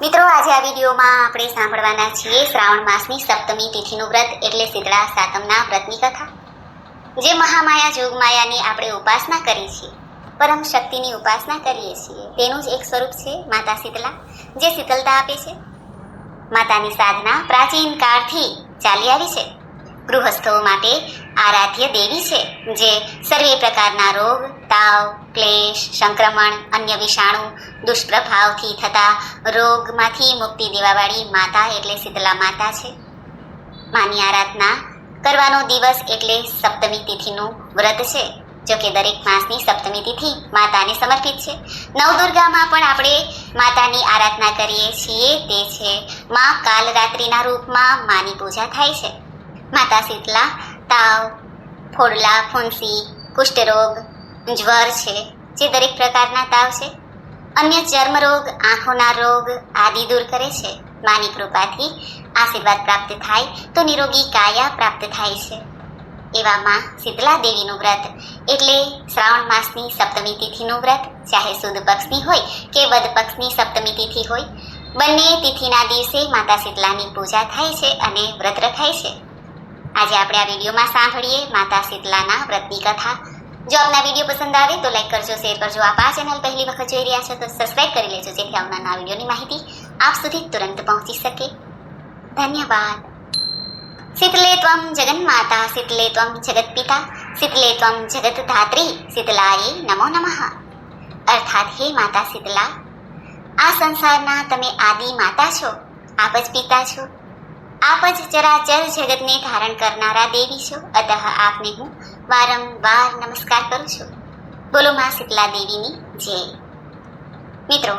મિત્રો, આજે આ વિડીયોમાં આપણે સાંભળવાના છીએ શ્રાવણ માસની સપ્તમી તિથિનું વ્રત એટલે શીતળા સાતમના વ્રતની કથા, જે મહામાયા જોગમાયાની આપણે ઉપાસના કરી છીએ. પરમ શક્તિની ઉપાસના કરીએ છીએ. તેનું જ એક સ્વરૂપ છે માતા શીતલા જે શીતલતા આપે છે. માતાની સાધના પ્રાચીન કાળથી ચાલી આવી છે. ગૃહસ્થો માટે આરાધ્ય દેવી છે, જે સર્વે પ્રકારના રોગ તાવ, ક્લેશ, સંક્રમણ, અન્ય વિષાણુ દુષ્પ્રભાવથી થતા રોગમાંથી મુક્તિ દેવાવાળી માતા એટલે શીતલા માતા છે. માની આરાધના કરવાનો દિવસ એટલે સપ્તમી તિથિનું વ્રત છે, જો કે દરેક માસની સપ્તમી તિથિ માતાને સમર્પિત છે. નવદુર્ગામાં પણ આપણે માતાની આરાધના કરીએ છીએ, તે છે માં કાલરાત્રિના રૂપમાં માની પૂજા થાય છે. માતા શીતલા તાવ, ફોડલા, ફુંસી, કુષ્ઠરોગ જ્વર છે, જે દરેક પ્રકારના તાવ છે. અન્ય ચર્મરોગ આંખોના રોગ આદિ દૂર કરે છે. માની કૃપાથી આશીર્વાદ પ્રાપ્ત થાય તો નિરોગી કાયા પ્રાપ્ત થાય છે. એવામાં શીતલા દેવીનું વ્રત. એટલે શ્રાવણ માસની સપ્તમી તિથિનું વ્રત. ચાહે સુદ પક્ષની હોય કે વદ પક્ષની સપ્તમી તિથિ હોય. બંને તિથિના દિવસે માતા શીતલાની પૂજા થાય છે અને વ્રત રખાય છે. આજે આપણે આ વિડીયોમાં સાંભળીએ માતા શીતલાના વ્રતની કથા. જો આપના વીડિયો પસંદ આવે તો લાઈક કરજો, શેર કરજો. આપ આ ચેનલ પહેલી વખત જોઈ રહ્યા છો તો સબસ્ક્રાઈબ કરી લેજો, જેથી આવનારા વિડીયોની માહિતી આપ સુધી તુરંત પહોંચી શકે. ધન્યવાદ. શીતલે ત્વમ જગન્માતા શીતલે ત્વમ જગતપિતા શીતલે ત્વમ જગતધાત્રી શીતલાએ નમો નમઃ. અર્થાત, હે માતા શીતલા, આ સંસારના તમે આદિ માતા છો, આપ જ પિતા છો. આપ જ ચરાચર જગતને ધારણ કરનારા દેવી છો. અતઃ આપને હું વારંવાર નમસ્કાર કરું છું. બોલો માં શીતલા દેવીની જય. મિત્રો,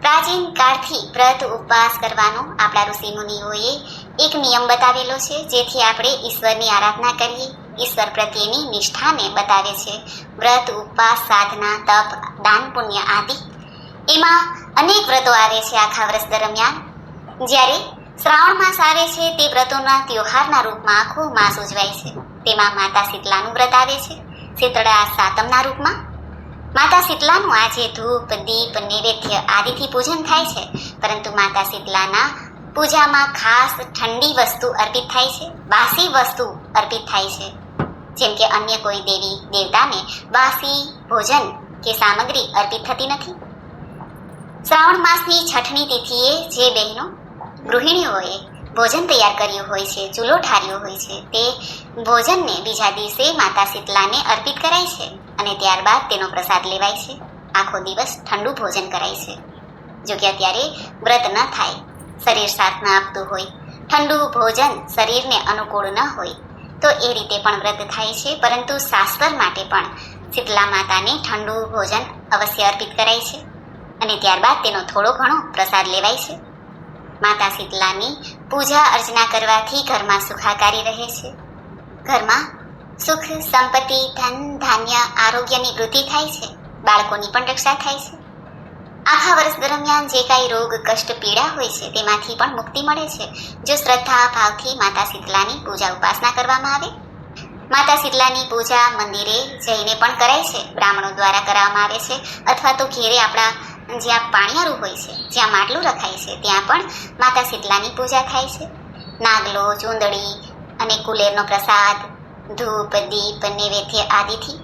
પ્રાચીન કાળથી વ્રત ઉપવાસ કરવાનો આપણા ઋષિ મુનિઓએ એક નિયમ બતાવેલો છે, જેથી આપણે ઈશ્વરની આરાધના કરીએ. ઈશ્વર પ્રત્યેની નિષ્ઠાને બતાવે છે. વ્રત, ઉપવાસ, સાધના, તપ, દાન, પુણ્ય આદિ. એમાં અનેક વ્રતો આવે છે આખા વર્ષ દરમિયાન. જ્યારે શ્રાવણ માસ આવે છે તે વ્રતોના ત્યોહારના રૂપમાં આખો માસ ઉજવાય છે. તેમાં માતા શીતલાનું વ્રત આવે છે. શીતળા સાતમના રૂપમાં. માતા શીતલાનું આજે ધૂપ, દીપ, નૈવેદ્ય આદિથી પૂજન થાય છે. પરંતુ માતા શીતલાના પૂજામાં ખાસ ઠંડી વસ્તુ અર્પિત થાય છે. બાસી વસ્તુ અર્પિત થાય છે. જેમ કે અન્ય કોઈ દેવી, દેવતાને બાસી ભોજન કે સામગ્રી અર્પિત થતી નથી. શ્રાવણ માસની છઠની તિથિએ જે બહેનો ગૃહિણીઓએ ભોજન તૈયાર કર્યું હોય છે, ચૂલો ઠાર્યો હોય છે, તે ભોજનને બીજા દિવસે માતા શીતલાને અર્પિત કરાય છે અને ત્યારબાદ તેનો પ્રસાદ લેવાય છે. આખો દિવસ ઠંડુ ભોજન કરાય છે. જો કે અત્યારે વ્રત ન થાય, શરીર સાથ ન આપતું હોય, ઠંડુ ભોજન શરીરને અનુકૂળ ન હોય, તો એ રીતે પણ વ્રત થાય છે, પરંતુ શાસ્ત્ર માટે પણ શીતલા માતાને ઠંડુ ભોજન અવશ્ય અર્પિત કરાય છે અને ત્યારબાદ તેનો થોડો ઘણો પ્રસાદ લેવાય છે. માતા શીતલાની પૂજા અર્ચના કરવાથી ઘરમાં સુખાકારી રહે છે. ઘરમાં સુખ, સંપત્તિ, ધન, ધાન્ય, આરોગ્યની વૃદ્ધિ થાય છે. બાળકોની પણ રક્ષા થાય છે. આખા વર્ષ દરમિયાન જે કાંઈ રોગ, કષ્ટ, પીડા હોય છે, તેમાંથી પણ મુક્તિ મળે છે. જો શ્રદ્ધા, ભાવથી માતા શીતલાની પૂજા ઉપાસના કરવામાં આવે માતા શીતલાની પૂજા મંદિરે જઈને પણ કરાય છે. બ્રાહ્મણો દ્વારા કરવામાં આવે છે. અથવા તો ઘેરે આપણા જ્યાં પાણીયારું હોય છે, જ્યાં માટલું રખાય છે, ત્યાં પણ માતા શીતલાની પૂજા થાય છે. નાગલો ચૂંદડી અને કુલેરનો પ્રસાદ, ધૂપ, દીપ, નૈવેદ્ય આદિથી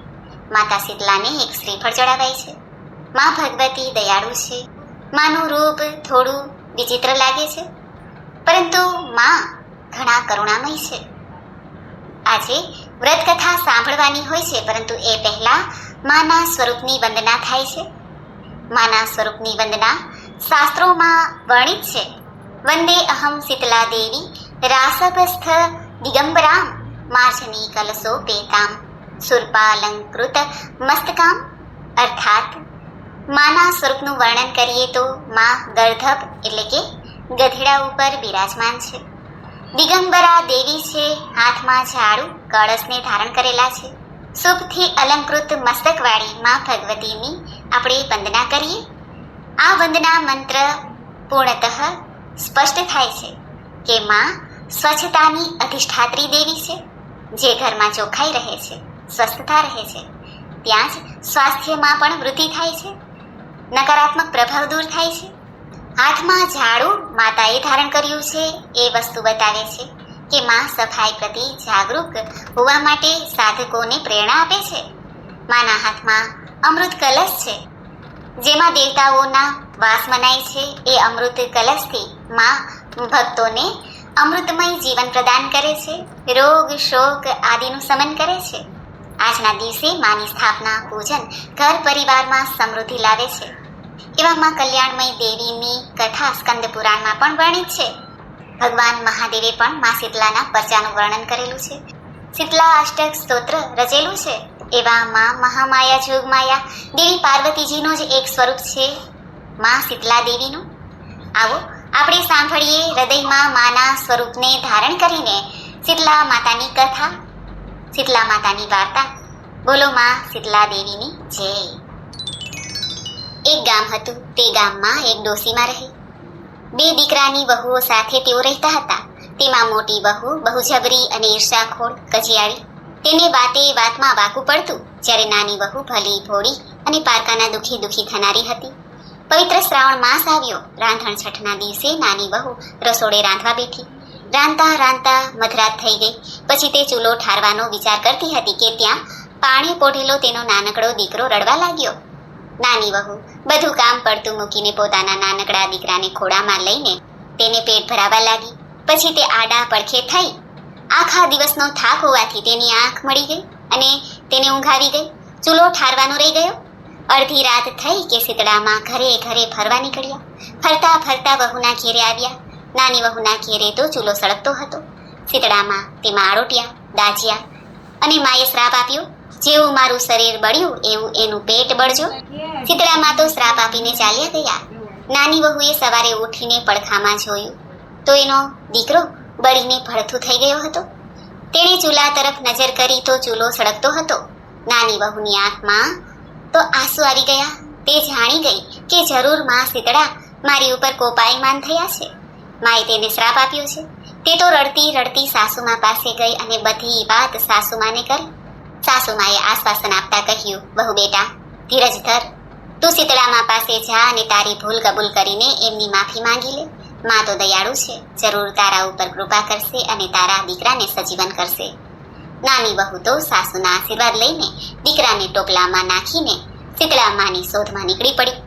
માતા શીતલાને એક શ્રીફળ ચડાવાય છે. મા ભગવતી દયાળુ છે. માનું રૂપ, થોડું વિચિત્ર લાગે છે. પરંતુ મા ઘણા કરુણામય છે. આજે વ્રત કથા સાંભળવાની હોય છે, પરંતુ એ પહેલા માના સ્વરૂપની વંદના થાય છે. માના સ્વરૂપની વંદના શાસ્ત્રોમાં વર્ણિત છે. વંદે અહમ શીતલા દેવી રાસભસ્થ દિગંબરામ માર્જની કલશો પેતામ સુરપાલંકૃત મસ્તકામ. અર્થાત, માના સ્વરૂપનું વર્ણન કરીએ તો મા ગર્ધપ એટલે કે ગધેડા ઉપર બિરાજમાન છે. દિગંબરા દેવી છે, હાથમાં ઝાડુ કળશને ધારણ કરેલા છે. શુભથી અલંકૃત મસ્તકવાળી મા ભગવતીની આપણે વંદના કરીએ. આ વંદના મંત્ર પૂર્ણતઃ સ્પષ્ટ થાય છે કે માં સ્વચ્છતાની અધિષ્ઠાત્રી દેવી છે, જે ઘરમાં ચોખ્ખાઈ રહે છે, સ્વસ્થતા રહે છે, ત્યાં જ સ્વાસ્થ્યમાં પણ વૃદ્ધિ થાય છે, નકારાત્મક પ્રભાવ દૂર થાય છે. હાથમાં ઝાડુ માતાએ ધારણ કર્યું છે, એ વસ્તુ બતાવે છે કે માં સફાઈ પ્રતિ જાગૃત હોવા માટે સાધકોને પ્રેરણા આપે છે? માના હાથમાં અમૃત કલશ છે. જેમાં દેવતાઓના વાસ મનાય છે એ અમૃત કલશથી માં ભક્તોને અમૃતમય જીવન પ્રદાન કરે છે. રોગ, શોક આદિનું શમન કરે છે. આજના દિવસે માની સ્થાપના, પૂજન, ઘર પરિવારમાં સમૃદ્ધિ લાવે છે. એવામાં કલ્યાણમય દેવીની કથા સ્કંદ પુરાણમાં પણ વર્ણિત છે. ભગવાન મહાદેવે પણ મા શીતલાના પરચાનું વર્ણન કરેલું છે. શીતલા અષ્ટક સ્તોત્ર રચેલું છે. એવા મા મહામાયા જોગમાયા, દેવી પાર્વતીજીનું જ એક સ્વરૂપ છે. મા શીતલા દેવીનું. આવો, આપણે સાંભળીએ હૃદયમાં માના સ્વરૂપને ધારણ કરીને શીતલા માતાની કથા. શીતલા માતાની વાર્તા. બોલો માં શીતલા દેવીની જય. એક ગામ હતું, તે ગામમાં એક ડોસીમાં રહી. બે દીકરાની વહુઓ સાથે તેઓ રહેતા હતા. તેમાં મોટી વહુ બહુ જબરી અને ઈર્ષાખોર કજિયાળી. તેને વાતે વાતમાં વાકું પડતું, જ્યારે નાની વહુ ભલી ભોળી અને પારકાના દુઃખી દુઃખી થનારી હતી. પવિત્ર શ્રાવણ માસ આવ્યો. રાંધણ છઠના દિવસે નાની વહુ રસોડે રાંધવા બેઠી. રાંધતા રાંધતા મધરાત થઈ ગઈ. પછી તે ચૂલો ઠારવાનો વિચાર કરતી હતી કે ત્યાં પાણી પોઢેલો તેનો નાનકડો દીકરો રડવા લાગ્યો. નાની વહુ બધું કામ પડતું મૂકીને પોતાના નાનકડા દીકરાને ખોળામાં લઈને તેને પેટ ભરાવા લાગી. પછી તે આડા પડખે થઈ. આખા દિવસનો થાક હોવાથી તેની આંખ મળી ગઈ અને તેને ઊંઘ ગઈ. ચૂલો ઠારવાનો રહી ગયો. અડધી રાત થઈ કે શીતળામાં ઘરે ઘરે ફરવા નીકળ્યા. ફરતા ફરતા વહુના ઘેરે આવ્યા. નાની વહુના ઘેરે તો ચૂલો સળગતો હતો. શીતળામાં તેમાં આરોટ્યા દાજ્યા અને માએ શ્રાપ આપ્યો જેવું મારું શરીર બળ્યું, એવું એનું પેટ બળજો. શીતળામાં તો શ્રાપ આપીને ચાલ્યા ગયા. નાની વહુએ સવારે ઉઠીને પડખામાં જોયું. તો એનો દીકરો બળીને ભડથું થઈ ગયો હતો. તેણે ચૂલા તરફ નજર કરી તો ચૂલો સળગતો હતો. નાની વહુની આંખમાં તો આંસુ આવી ગયા. તે જાણી ગઈ કે જરૂરમાં શીતળા મારી ઉપર કોપાયમાન થયા છે. માએ તેને શ્રાપ આપ્યો છે. તે તો રડતી રડતી સાસુમા પાસે ગઈ અને બધી વાત સાસુમાને કરી. સાસુમાએ આશ્વાસન આપતા કહ્યું બહુ બેટા, ધીરજ ધર. તું શીતળામાં પાસે જા અને તારી ભૂલ કબૂલ કરીને એમની માફી માંગી લે. માં તો દયાળુ છે. જરૂર તારા ઉપર કૃપા કરશે અને તારા દીકરાને સજીવન કરશે. નાની વહુ, તો સાસુના આશીર્વાદ લઈને દીકરાને ટોપલામાં નાખીને શીતળા માની શોધમાં નીકળી પડી.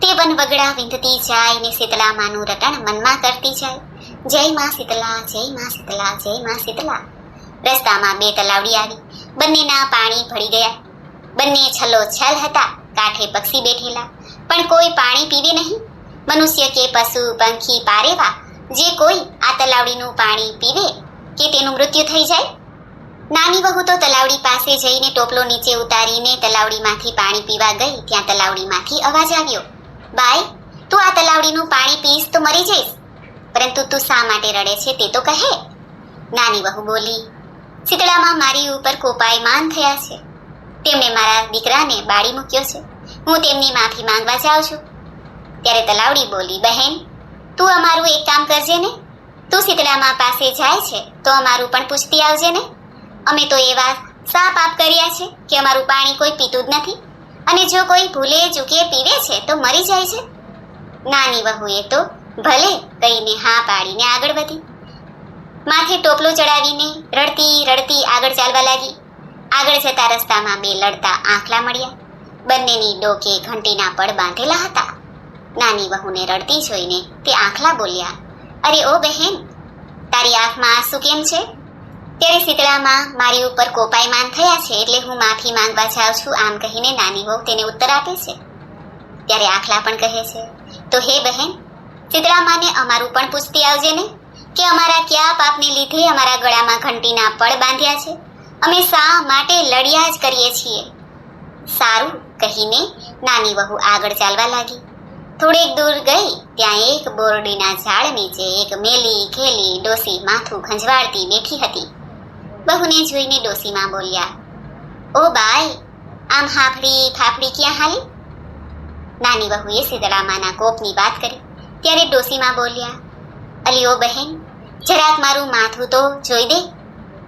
તે વનવગડા વિંધતી જાય ને શીતળામાનું રટણ મનમાં કરતી જાય. જય માં શીતલા જય માં શીતલા જય માં શીતલા રસ્તામાં બે તલાવડી આવી. બંનેના પાણી ભળી ગયા. બંને છલો છલ હતા, કાંઠે પક્ષી બેઠેલા. પણ કોઈ પાણી પીવે નહીં. મનુષ્ય કે પશુ, પંખી, પારેવા, જે કોઈ આ તલાવડીનું પાણી પીવે, કે તેનું મૃત્યુ થઈ જાય? નાની વહુ તો તલાવડી પાસે જઈને ટોપલો નીચે ઉતારીને તલાવડીમાંથી પાણી પીવા ગઈ, ત્યાં તલાવડીમાંથી અવાજ આવ્યો. બાઈ, તું આ તલાવડીનું પાણી પીશ તો મરી જઈશ. પરંતુ તું શા માટે રડે છે તે તો કહે. નાની વહુ બોલી શીતળામાં મારી ઉપર કોપાયમાન થયા છે. તેમણે મારા દીકરાને બાળી મૂક્યો છે. હું તેમની માફી માંગવા જાઉં છું. ત્યારે તલાવડી બોલી, બહેન, તું અમારું એક કામ કરજે ને. તું શીતળામાં પાસે જાય છે, તો અમારું પણ પૂછતી આવજે ને. અમે તો એવા સા પાપ કર્યા છે કે અમારું પાણી કોઈ પીતું જ નથી. અને જો કોઈ ભૂલે, ચૂકે, પીવે છે, તો મરી જાય છે. નાની વહુએ તો ભલે કહીને હા પાડીને આગળ વધી. માથે ટોપલું ચડાવીને રડતી રડતી આગળ ચાલવા લાગી. આગળ જતા રસ્તામાં બે લડતા આંખલા મળ્યા. બંનેની ડોકે ઘંટીના પડ બાંધેલા હતા. નાની વહુને રડતી જોઈને તે આંખલા બોલ્યા, અરે ઓ બહેન, તારી આંખમાં આંસુ કેમ છે? ત્યારે શીતળામાં મારી ઉપર કોપાયમાન થયા છે એટલે હું માફી માંગવા જાઉં છું, આમ કહીને નાની વહુ તેને ઉત્તર આપે છે. ત્યારે આખલા પણ કહે છે, તો હે બહેન, શીતળામાને અમારું પણ પૂછતી આવજે ને. કે અમારા કયા પાપને લીધે અમારા ગળામાં ઘંટીના પળ બાંધ્યા છે. અમે શા માટે લડ્યા જ કરીએ છીએ? સારું, કહીને નાની વહુ આગળ ચાલવા લાગી. થોડેક દૂર ગઈ, ત્યાં એક બોરડીના ઝાડ નીચે એક મેલી ઘેલી ડોસી માથું ખંજવાળતી બેઠી હતી. બહુને જોઈને ડોસીમાં બોલ્યા, ઓ બાઈ, આમ હાફડી ફાફડી ક્યાં હાલી? નાની વહુએ સીધડામાના કોપની વાત કરી. ત્યારે ડોસીમાં બોલ્યા અલી ઓ બહેન જરાક મારું માથું તો જોઈ દે.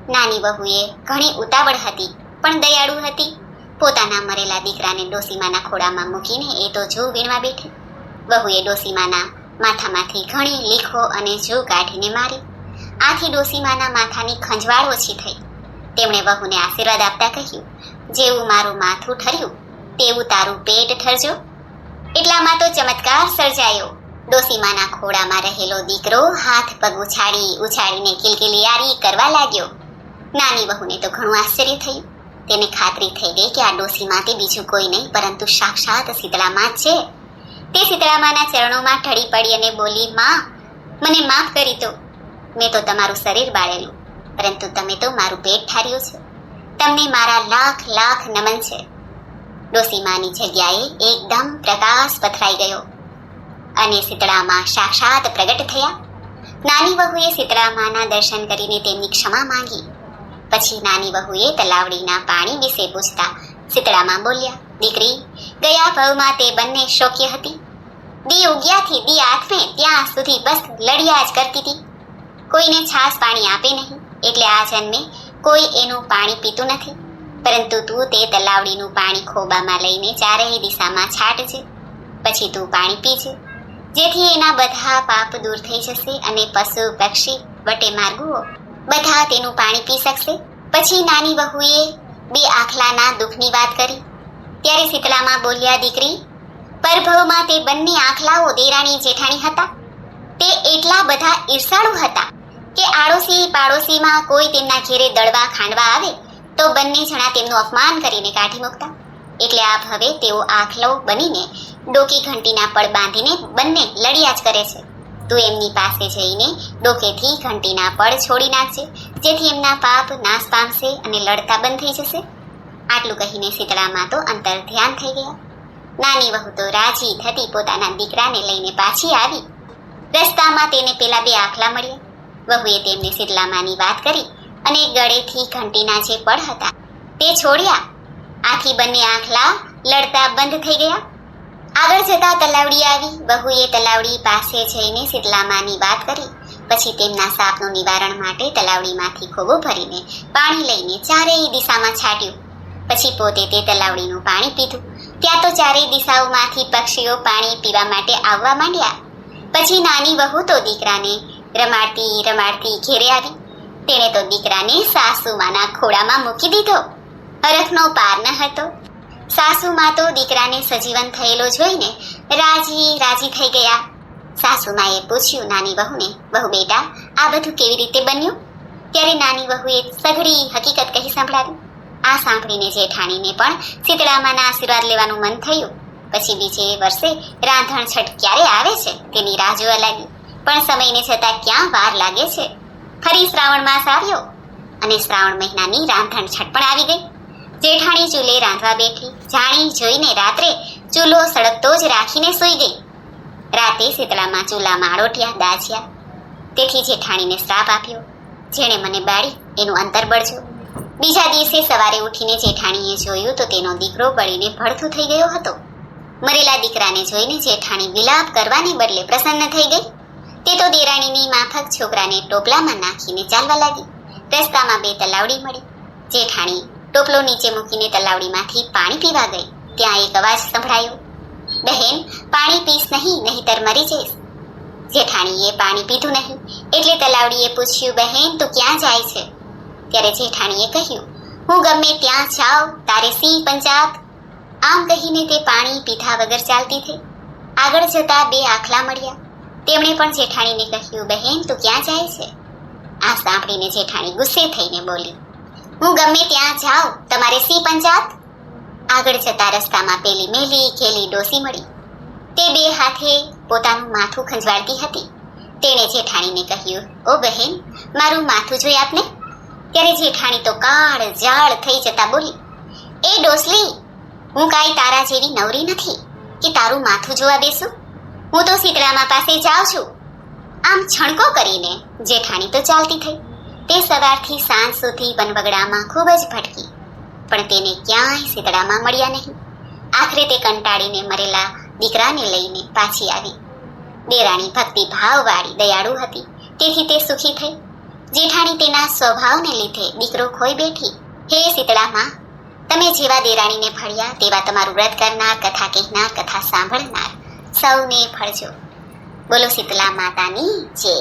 નાની વહુએ ઘણી ઉતાવળ હતી, પણ દયાળુ હતી. પોતાના મરેલા દીકરાને ડોસીમાના ખોળામાં મૂકીને એ તો જો વીણવા બેઠી. વહુએ ડોસીમાના માથામાંથી ઘણી લીખો અને જૂ કાઢીને મારી. આથી ડોસીમાના માથાની ખંજવાળ ઓછી થઈ. તેમણે વહુને આશીર્વાદ આપતા કહ્યું, જેવું મારું માથું ઠર્યું, તેવું તારું પેટ ઠરજો. એટલામાં તો ચમત્કાર સર્જાયો. ડોસીમાના ખોળામાં રહેલો દીકરો હાથ પગ ઉછાળી ઉછાળીને કિલકિલિયારી કરવા લાગ્યો. નાની વહુને તો ઘણું આશ્ચર્ય થયું. તેને ખાતરી થઈ ગઈ કે આ ડોસીમાં તે બીજું કોઈ નહીં, પરંતુ સાક્ષાત શીતળામાં જ છે. તે શીતળામાના ચરણોમાં ઢળી પડી અને બોલી, માં, મને માફ કરી દો. મેં તો તમારું શરીર બાળેલું, પરંતુ તમે તો મારું પેટ ઠાર્યું છે. તમને મારા લાખ લાખ નમન છે. ડોસીમાની જગ્યાએ એકદમ પ્રકાશ પથરાઈ ગયો. અને શીતળામાં સાક્ષાત પ્રગટ થયા. નાની વહુએ શીતળામાના દર્શન કરીને તેમની ક્ષમા માંગી. પછી નાની વહુએ તલાવડીના પાણી વિશે પૂછતા શીતળામાં બોલ્યા, દીકરી, ગયા ભવમાં તે બંને શોક્ય હતી. દી ઉગ્યાથી દી આઠમે ત્યાં સુધી બસ લડિયા જ કરતી હતી કોઈને છાસ પાણી આપે નહીં, એટલે આ જન્મે કોઈ એનું પાણી પીતું નથી. પરંતુ તું તે તલાવડીનું પાણી ખોબામાં લઈને ચારેય દિશામાં છાંટજે. પછી તું પાણી પીજે. જેથી એના બધા પાપ દૂર થઈ જશે અને પશુ, પક્ષી, વટે માર્ગુઓ બધા તેનું પાણી પી શકશે. પછી નાની વહુએ બે આખલાના દુઃખની વાત કરી. ત્યારે શીતલામાં બોલ્યા, દીકરી, પરભવમાં તે બંને આખલાઓ દેરાણી જેઠાણી હતા. તે એટલા બધા ઈર્ષાળુ હતા કે આડોશી પાડોશીમાં કોઈ તેમના ઘેરે દળવા ખાંડવા આવે તો બંને જણા તેમનું અપમાન કરીને કાઢી મૂકતા. એટલે આપ હવે તેઓ આખલો બનીને ડોકી ઘંટીના પળ બાંધીને બંને લડ્યા જ કરે છે. તું એમની પાસે જઈને ડોકેથી ઘંટીના પળ છોડી નાખજે, જેથી એમના પાપ નાશ પામશે અને લડતા બંધ થઈ જશે. આટલું કહીને શીતળામાં તો અંતર ધ્યાન થઈ ગયા. નાની વહુ તો રાજી થતી પોતાના દીકરાને લઈને પાછી આવી. રસ્તામાં તેને પેલા બે આખલા મળ્યા. વહુએ તેમને શીતળામાની વાત કરી અને ગળેથી ઘંટીના જે પળ હતા તે છોડ્યા. આથી બંને આંખલા લડતા બંધ થઈ ગયા. આગળ જતા તલાવડી આવી. બહુએ તલાવડી પાસે જઈને શીતલામાની વાત કરી. પછી તેમના સાપનું નિવારણ માટે તલાવડીમાંથી ખોબો ભરીને પાણી લઈને ચારેય દિશામાં છાંટ્યું. પછી પોતે તે તલાવડીનું પાણી પીધું. ત્યાં તો ચારેય દિશાઓમાંથી પક્ષીઓ પાણી પીવા માટે આવવા માંડ્યા. પછી નાની વહુ તો દીકરાને રમાડતી રમાડતી ઘેરે આવી. તેણે તો દીકરાને સાસુમાના ખોળામાં મૂકી દીધો. હરખનો પાર ન હતો. સાસુમાં તો દીકરાને સજીવન થયેલો જોઈને રાજી રાજી થઈ ગયા. સાસુમાએ પૂછ્યું, નાની વહુને વહુ બેટા, આ બધું કેવી રીતે બન્યું? ત્યારે નાની વહુએ સઘળી હકીકત કહી સંભળાવી. આ સાંભળીને જેઠાણીને પણ શીતળામાના આશીર્વાદ લેવાનું મન થયું. પછી બીજે વર્ષે રાંધણ છઠ ક્યારે આવે છે તેની રાહ જોવા લાગી. પણ સમયને છતાં ક્યાં વાર લાગે છે? ફરી શ્રાવણ માસ આવ્યો અને શ્રાવણ મહિનાની રાંધણ છઠ પણ આવી ગઈ. જેઠાણી ચૂલે રાંધવા બેઠી. જાણી જોઈને રાત્રે ચૂલો સળગતો જ રાખીને સૂઈ ગઈ. રાતે શીતળામાં ચૂલામાં આરોઠ્યા દાજ્યા. તેથી જેઠાણીને શ્રાપ આપ્યો. જેણે મને બાળી, એનું અંતર બળજો. બીજા દિવસે સવારે ઉઠીને જેઠાણીએ જોયું તો તેનો દીકરો બળીને ભડથું થઈ ગયો હતો. મરેલા દીકરાને જોઈને જેઠાણી વિલાપ કરવાને બદલે પ્રસન્ન થઈ ગઈ. તે તો દેરાણીની માફક છોકરાને ટોપલામાં નાખીને ચાલવા લાગી. રસ્તામાં બે તલાવડી મળી. જેઠાણી ટોપલો નીચે મૂકીને તલાવડીમાંથી પાણી પીવા ગઈ. ત્યાં એક અવાજ સંભળાયો, બહેન, પાણી પીશ નહીં, નહીતર મરી જઈશ. જેઠાણીએ પાણી પીધું નહીં, એટલે તલાવડીએ પૂછ્યું, બહેન, તું ક્યાં જાય છે? ત્યારે જેઠાણીએ કહ્યું, હું ગમે ત્યાં જાઉં, તારે સિંહ પંચાત આમ કહીને તે પાણી પીધા વગર ચાલતી થઈ. આગળ જતા બે આખલા મળ્યા. તેમણે પણ જેઠાણીને કહ્યું, બહેન, તું ક્યાં જાય છે? આ સાંભળીને જેઠાણી ગુસ્સે થઈને બોલી હું ગમે ત્યાં જાઉં, તમારે સી પંચાત આગળ જતા રસ્તામાં પેલી મેલી ખેલી ડોસી મળી. તે બે હાથે પોતાનું માથું ખંજવાળતી હતી. તેણે જેઠાણીને કહ્યું, ઓ બહેન, મારું માથું જોઈ આપને? ત્યારે જેઠાણી તો કાળ જાળ થઈ જતા બોલી, એ ડોસલી, હું કાંઈ તારા જેવી નવરી નથી કે તારું માથું જોવા બેસું? હું તો શીતળામા પાસે જાઉં છું. આમ છણકો કરીને જેઠાણી તો ચાલતી થઈ. તે સવારથી સાંજ સુધી વનવગડામાં ખૂબ જ ભટકી, પણ તેને ક્યાંય શીતળામાં મળ્યા નહીં. આખરે તે કંટાળીને મરેલા દીકરાને લઈને પાછી આવી. દેરાણી ભક્તિ ભાવવાળી દયાળુ હતી, તેથી તે સુખી થઈ. જેઠાણી તેના સ્વભાવને લીધે દીકરો ખોઈ બેઠી. હે શીતળામાં તમે જેવા દેરાણીને ફળ્યા તેવા તમારું વ્રત કરનાર, કથા કહેનાર, કથા સાંભળનાર સૌને ફળજો બોલો શીતલા માતાની જય.